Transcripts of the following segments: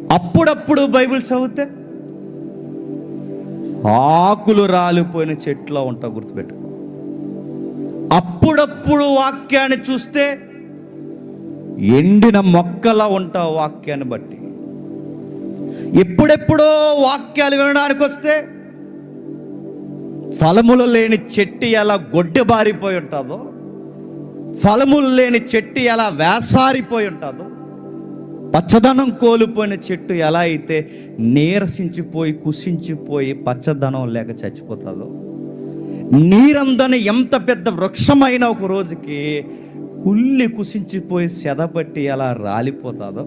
అప్పుడప్పుడు బైబిల్ చదివితే ఆకులు రాలిపోయిన చెట్లో ఉంటావు గుర్తుపెట్టుకో. అప్పుడప్పుడు వాక్యాన్ని చూస్తే ఎండిన మొక్కలా ఉంటావు వాక్యాన్ని బట్టి. ఎప్పుడెప్పుడో వాక్యాలు వినడానికి వస్తే ఫలములు లేని చెట్టు ఎలా గొడ్డెబారిపోయి ఉంటుందో ఫలములు లేని చెట్టు ఎలా వేసారిపోయి ఉంటుందో పచ్చదనం కోల్పోయిన చెట్టు ఎలా అయితే నీరసించిపోయి కుసించిపోయి పచ్చదనం లేక చచ్చిపోతుందో. నీరందని ఎంత పెద్ద వృక్షమైన ఒక రోజుకి కుళ్ళి కుసించిపోయి సెదపట్టి ఎలా రాలిపోతుందో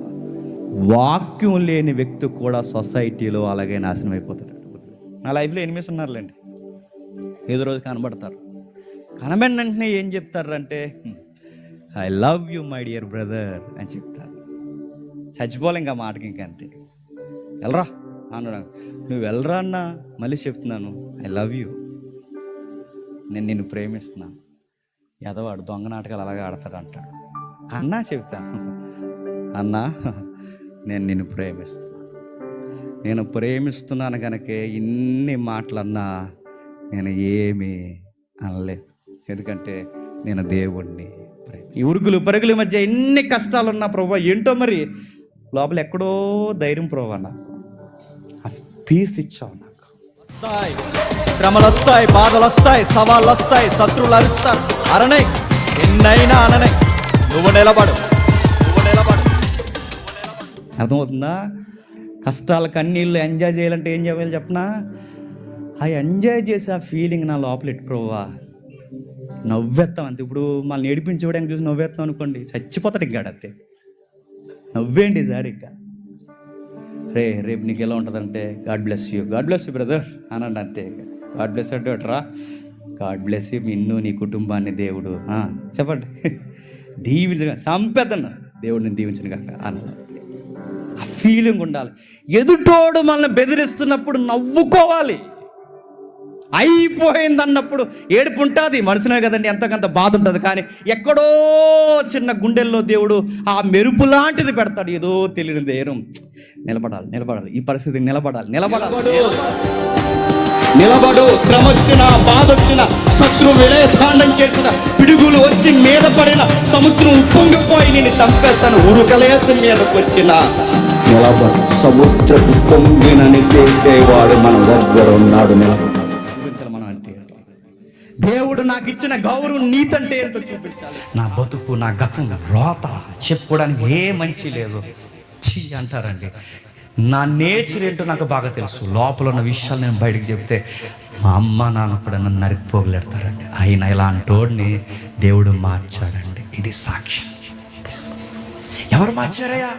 వాక్యం లేని వ్యక్తి కూడా సొసైటీలో అలాగే నాశనం అయిపోతాడు. నా లైఫ్లో ఎనిమిస్ ఉన్నారులేండి. ఏదో రోజు కనబడతారు. కనబడిన వెంటనే ఏం చెప్తారంటే I love you my dear brother అని చెప్తారు. చచ్చిపోలే ఇంకా మాటకి ఇంకా అంతే. వెళ్ళరా అన్నాడు నువ్వు వెళ్ళరా అన్నా? మళ్ళీ చెప్తున్నాను. ఐ లవ్ యూ నేను నిన్ను ప్రేమిస్తున్నాను ఎదవాడు దొంగ నాటకాలు అలాగే ఆడతాడు అంటాడు. అన్నా చెప్తాను. అన్నా నేను నిన్ను ప్రేమిస్తున్నాను నేను ప్రేమిస్తున్నాను కనుక ఇన్ని మాటలన్నా నేను ఏమీ అనలేదు. ఎందుకంటే నేను దేవుణ్ణి ప్రేమి ఉరుకులు పరుగుల మధ్య ఎన్ని కష్టాలు ఉన్నా ప్రభా ఏంటో మరి లోపల ఎక్కడో ధైర్యం నాకు ఆ పీస్ ఇచ్చావు నాకు. శ్రమలు వస్తాయి. బాధలు వస్తాయి సవాళ్ళు వస్తాయి శత్రువులు అరుస్తారు అరణై ఎన్నైనా అననై. నువ్వు నిలబడు. నువ్వు నిలబడు. అర్థమవుతుందా? కష్టాలు కన్నీళ్ళు ఎంజాయ్ చేయాలంటే ఏం చేయాలి చెప్పనా? ఆ ఎంజాయ్ చేసే ఆ ఫీలింగ్ నా లోపల ఎట్టు ప్రోవా నవ్వేస్తాం అంతే. ఇప్పుడు మనల్ని ఏడిపించడానికి చూసి నవ్వేస్తాం అనుకోండి. చచ్చిపోతాడు ఇంకా నవ్వేండి సార్ ఇంకా రే రేపు నీకు ఎలా ఉంటుందంటే God bless you God bless you brother అనండి అంతే. గాడ్ బ్లెస్ అంటే రా గాడ్ బ్లెస్ యూ నిన్ను నీ కుటుంబాన్ని దేవుడు. చెప్పండి. దీవించిన సంపెద్దన్న దేవుడిని దీవించిన కాక అనాలి. ఆ ఫీలింగ్ ఉండాలి. ఎదుటోడు మనల్ని బెదిరిస్తున్నప్పుడు నవ్వుకోవాలి. అయిపోయింది అన్నప్పుడు ఏడుపు ఉంటుంది. మనసునే కదండి ఎంతకంత బాధ ఉంటుంది. కానీ ఎక్కడో చిన్న గుండెల్లో దేవుడు ఆ మెరుపు లాంటిది పెడతాడు. ఏదో తెలియని ధైర్యం నిలబడాలి నిలబడాలి. ఈ పరిస్థితి నిలబడాలి నిలబడాలి. నిలబడు. శ్రమ వచ్చిన బాధ వచ్చిన శత్రు విలయతాండం చేసిన పిడుగులు వచ్చి మీద పడిన సముద్రం ఉప్పొంగిపోయి నేను చంపేస్తాను. ఉరుకలేసి మీదకి వచ్చిన నిలబడు. సముద్రపు పొంగినని చేసేవాడు మన దగ్గర ఉన్నాడు. నిలబడు. దేవుడు నాకు ఇచ్చిన గౌరవం నీతంటే ఏంటో చూపించాలి. నా బతుకు నా గతం రోత. చెప్పుకోవడానికి ఏ మంచి లేదు ఛీ అంటారండి. నా నేచర్ ఏంటో నాకు బాగా తెలుసు. లోపల ఉన్న విషయాలు నేను బయటకు చెప్తే మా అమ్మ నాన్న కూడా నన్ను నరికిపోగలెడతారండి ఆయన ఇలాంటోడిని దేవుడు మార్చాడండి. ఇది సాక్షి ఎవరు మార్చారయ్యా?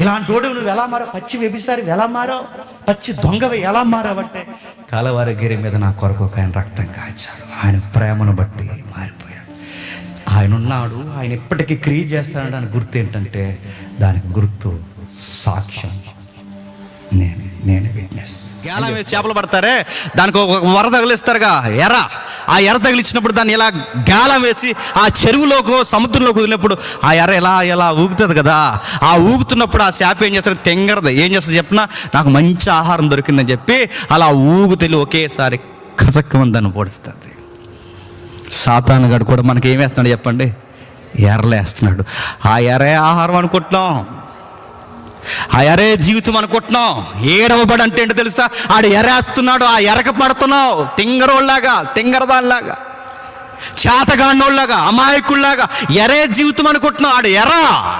ఇలాంటి వాడు నువ్వు ఎలా మారావు? పచ్చి వ్యభిసారి ఎలా మారావు? పచ్చి దొంగవి ఎలా మారావంటే కలవరగిరి మీద నా కొరకు ఒక ఆయన రక్తం కాచాడు. ఆయన ప్రేమను బట్టి మారిపోయాడు. ఆయన ఉన్నాడు ఆయన ఇప్పటికీ క్రియ చేస్తాడని గుర్తు ఏంటంటే దానికి గుర్తు సాక్ష్యం. నేను నేను విట్నెస్ చేపలు పడతారే? దానికి ఒక వర తగిలిస్తారుగా. ఆ ఎర తగిలించినప్పుడు దాన్ని ఇలా గాలం వేసి ఆ చెరువులోకి సముద్రంలోకి వదిలినప్పుడు ఆ ఎర ఎలా ఎలా ఊగుతుంది కదా? ఆ ఊగుతున్నప్పుడు ఆ చేప ఏం చేస్తుంది? తెంగరదు. ఏం చేస్తుంది చెప్పినా? నాకు మంచి ఆహారం దొరికిందని చెప్పి అలా ఊగుతెలి ఒకేసారి కసక్కమని దాన్ని పొడుస్తుంది. సాతాను గడు కూడా మనకి ఏమేస్తున్నాడు చెప్పండి? ఎర్రలేస్తున్నాడు. ఆ ఎర్రే ఆహారం అనుకుంటున్నాం? ఆ ఎరే జీవితం అనుకుంటున్నాం ఏడవబడి అంటే ఏంటో తెలుసా? ఆడు ఎరేస్తున్నాడు ఆ ఎరక పడుతున్నావు. తింగరోళ్ళలాగా తింగరదానిలాగా చేతగాండోళ్ళగా అమాయకుల్లాగా. ఎరే జీవితం అనుకుంటున్నావు ఆడు ఎరా.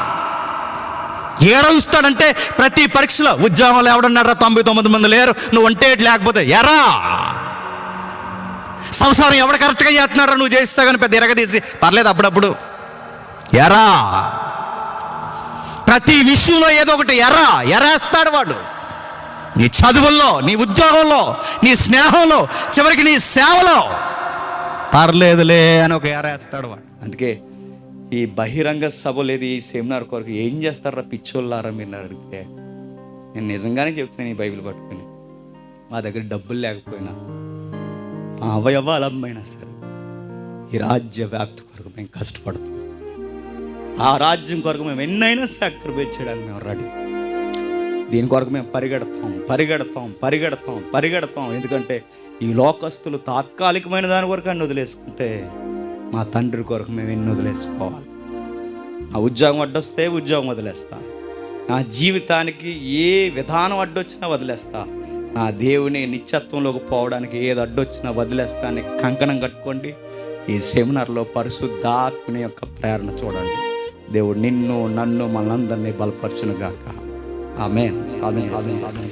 ఏడవుస్తాడంటే ప్రతి పరీక్షలో ఉద్యోగంలో ఎవడున్నారా తొంభై తొమ్మిది మంది లేరు. నువ్వు అంటే లేకపోతే ఎరా. సంసారం ఎవడు కరెక్ట్గా చేస్తున్నారా నువ్వు చేస్తా కానీ పెద్ద ఎరగదీసి. పర్లేదు అప్పుడప్పుడు. ఎరా. ప్రతి విషయంలో ఏదో ఒకటి ఎర్ర ఎరేస్తాడు వాడు. నీ చదువుల్లో నీ ఉద్యోగంలో నీ స్నేహంలో చివరికి నీ సేవలో పర్లేదులే అని ఒక ఎరేస్తాడు వాడు. అందుకే ఈ బహిరంగ సభ లేదు ఈ సెమినార్ కొరకు ఏం చేస్తారా పిచ్చోళ్ళారా మీరు అడిగితే? నేను నిజంగానే చెప్తాను ఈ బైబిల్ పట్టుకుని. మా దగ్గర డబ్బులు లేకపోయినా మా అవయవాలు సరే ఈ రాజ్య వ్యాప్తి కొరకు మేము కష్టపడతాం. ఆ రాజ్యం కొరకు మేము ఎన్నైనా సాక్రిఫైస్ చేయడానికి మేము రెడీ దీని కొరకు మేము పరిగెడతాం పరిగెడతాం పరిగెడతాం పరిగెడతాం. ఎందుకంటే ఈ లోకస్తులు తాత్కాలికమైన దాని కొరకు అన్ని వదిలేసుకుంటే మా తండ్రి కొరకు మేము ఎన్ని వదిలేసుకోవాలి? నా ఉద్యోగం అడ్డొస్తే ఉద్యోగం వదిలేస్తా. నా జీవితానికి ఏ విధానం అడ్డొచ్చినా వదిలేస్తా. నా దేవుని నిత్యత్వంలోకి పోవడానికి ఏది అడ్డొచ్చినా వదిలేస్తా అని కంకణం కట్టుకోండి. ఈ సెమినార్లో పరిశుద్ధాత్మని యొక్క ప్రేరణ చూడండి. దేవుడు నిన్ను నన్ను మనందరినీ బలపరచునుగాక. ఆమె అదే అదే అదే